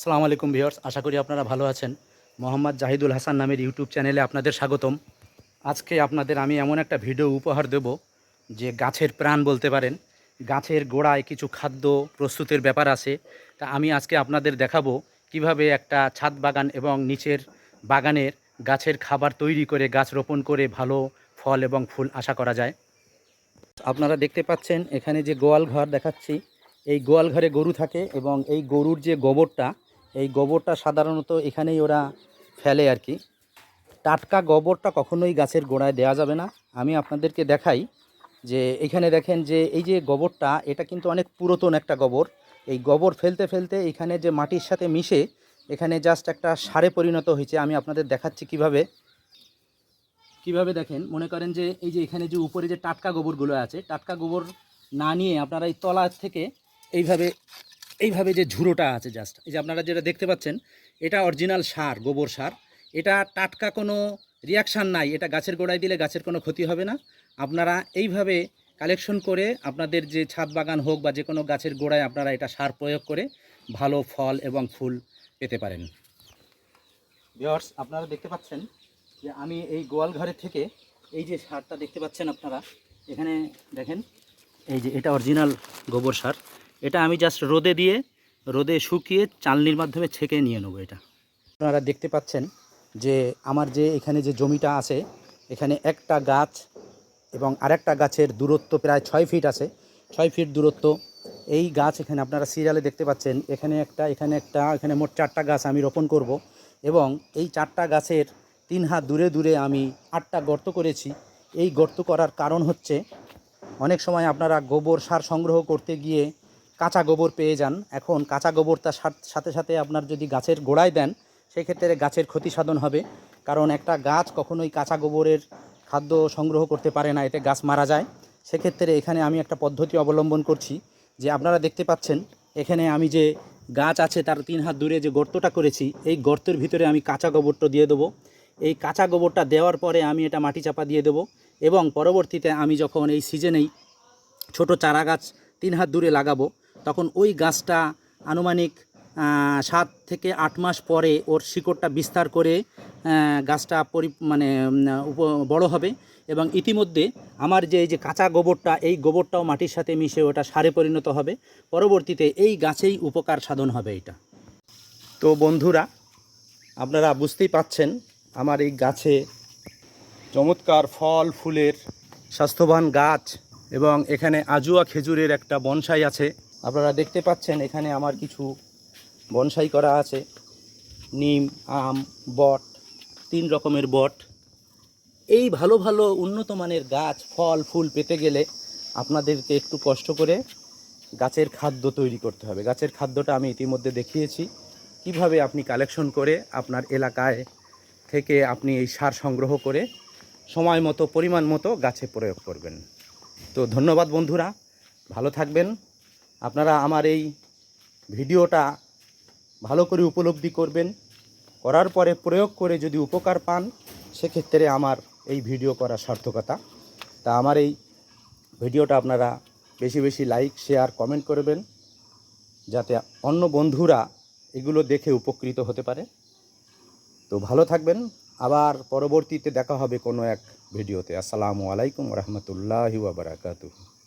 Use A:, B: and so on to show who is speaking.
A: আসসালামু আলাইকুম ভিউয়ার্স, আশা করি আপনারা ভালো আছেন। মোহাম্মদ জাহিদুল হাসান নামের ইউটিউব চ্যানেলে আপনাদের স্বাগতম। আজকে আপনাদের আমি এমন একটা ভিডিও উপহার দেব যে গাছের প্রাণ বলতে পারেন। গাছের গোড়ায় কিছু খাদ্য প্রস্তুতের ব্যাপার আছে। তা আমি আজকে আপনাদের দেখাবো কীভাবে একটা ছাদ বাগান এবং নিচের বাগানের গাছের খাবার তৈরি করে গাছ রোপণ করে ভালো ফল এবং ফুল আশা করা যায়। আপনারা দেখতে পাচ্ছেন, এখানে যে গোয়াল ঘর দেখাচ্ছি, এই গোয়াল ঘরে গরু থাকে এবং এই গরুর যে গোবরটা এই গোবরটা সাধারণত এখানেই ওরা ফেলে আর কি। টাটকা গোবরটা কখনোই গাছের গোড়ায় দেওয়া যাবে না। আমি আপনাদেরকে দেখাই যে এখানে দেখেন যে এই যে গোবরটা, এটা কিন্তু অনেক পুরাতন একটা গোবর। এই গোবর ফেলতে ফেলতে এখানে যে মাটির সাথে মিশে এখানে জাস্ট একটা সারে পরিণত হয়েছে। আমি আপনাদের দেখাচ্ছি কীভাবে। কীভাবে দেখেন, মনে করেন যে এই যে এখানে যে উপরে যে টাটকা গোবরগুলো আছে, টাটকা গোবর না নিয়ে আপনারা এই তলা থেকে এইভাবে এইভাবে যে ঝুড়োটা আছে জাস্ট এই যে আপনারা যেটা দেখতে পাচ্ছেন, এটা অরিজিনাল সার, গোবর সার। এটা টাটকা কোনো রিয়াকশান নাই, এটা গাছের গোড়ায় দিলে গাছের কোনো ক্ষতি হবে না। আপনারা এইভাবে কালেকশন করে আপনাদের যে ছাদ বাগান হোক বা যে কোনো গাছের গোড়ায় আপনারা এটা সার প্রয়োগ করে ভালো ফল এবং ফুল পেতে পারেন। ভিওর্স আপনারা দেখতে পাচ্ছেন যে আমি এই গোয়াল ঘরের থেকে এই যে সারটা দেখতে পাচ্ছেন আপনারা, এখানে দেখেন, এই যে এটা অরিজিনাল গোবর সার। এটা আমি জাস্ট রোদে দিয়ে, রোদে শুকিয়ে চালনির মাধ্যমে ছেঁকে নিয়ে নেব এটা। আপনারা দেখতে পাচ্ছেন যে আমার যে এখানে যে জমিটা আছে, এখানে একটা গাছ এবং আরেকটা গাছের দূরত্ব প্রায় ছয় ফিট আছে। ছয় ফিট দূরত্ব। এই গাছ এখানে আপনারা সিরিয়ালে দেখতে পাচ্ছেন, এখানে একটা এখানে একটা, এখানে মোট চারটা গাছ আমি রোপণ করব এবং এই চারটা গাছের তিন হাত দূরে দূরে আমি আটটা গর্ত করেছি। এই গর্ত করার কারণ হচ্ছে, অনেক সময় আপনারা গোবর সার সংগ্রহ করতে গিয়ে কাঁচা গোবর পেয়ে যান। এখন কাঁচা গোবরটা সার- সাথে সাথে আপনার যদি গাছের গোড়ায় দেন, সেক্ষেত্রে গাছের ক্ষতি সাধন হবে। কারণ একটা গাছ কখনোই কাঁচা গোবরের খাদ্য সংগ্রহ করতে পারে না, এতে গাছ মারা যায়। সেক্ষেত্রে এখানে আমি একটা পদ্ধতি অবলম্বন করছি যে আপনারা দেখতে পাচ্ছেন, এখানে আমি যে গাছ আছে তার তিন হাত দূরে যে গর্তটা করেছি, এই গর্তের ভিতরে আমি কাঁচা গোবরটা দিয়ে দেবো। এই কাঁচা গোবরটা দেওয়ার পরে আমি এটা মাটি চাপা দিয়ে দেবো এবং পরবর্তীতে আমি যখন এই সিজনেই ছোট চারা গাছ তিন হাত দূরে লাগাবো তখন ওই গাছটা আনুমানিক সাত থেকে আট মাস পরে ওর শিকড়টা বিস্তার করে গাছটা পরি মানে বড় হবে এবং ইতিমধ্যে আমার যে এই যে কাঁচা গোবরটা, এই গোবরটাও মাটির সাথে মিশে ওটা সারে পরিণত হবে। পরবর্তীতে এই গাছেই উপকার সাধন হবে এটা। তো বন্ধুরা, আপনারা বুঝতেই পাচ্ছেন আমার এই গাছে চমৎকার ফল, ফুলের স্বাস্থ্যবান গাছ এবং এখানে আজুয়া খেজুরের একটা বনসাই আছে। আপনারা দেখতে পাচ্ছেন এখানে আমার কিছু বনসাই করা আছে। নিম, আম, বট, তিন রকমের বট। এই ভালো ভালো উন্নত মানের গাছ, ফল, ফুল পেতে গেলে আপনাদেরকে একটু কষ্ট করে গাছের খাদ্য তৈরি করতে হবে। গাছের খাদ্যটা আমি ইতিমধ্যে দেখিয়েছি। কীভাবে আপনি কালেকশন করে আপনার এলাকায় থেকে আপনি এই সার সংগ্রহ করে সময় মতো, পরিমাণ মতো গাছে প্রয়োগ করবেন। তো ধন্যবাদ বন্ধুরা, ভালো থাকবেন। আপনারা আমার এই ভিডিওটা ভালো করে উপলব্ধি করবেন, করার পরে প্রয়োগ করে যদি উপকার পান, সেক্ষেত্রে আমার এই ভিডিও করা সার্থকতা। তা আমার এই ভিডিওটা আপনারা বেশি বেশি লাইক, শেয়ার, কমেন্ট করবেন, যাতে অন্য বন্ধুরা এগুলো দেখে উপকৃত হতে পারে। তো ভালো থাকবেন, আবার পরবর্তীতে দেখা হবে কোনো এক ভিডিওতে। আসসালামু আলাইকুম রহমতুল্লাহি ওয়াবারাকাতুহু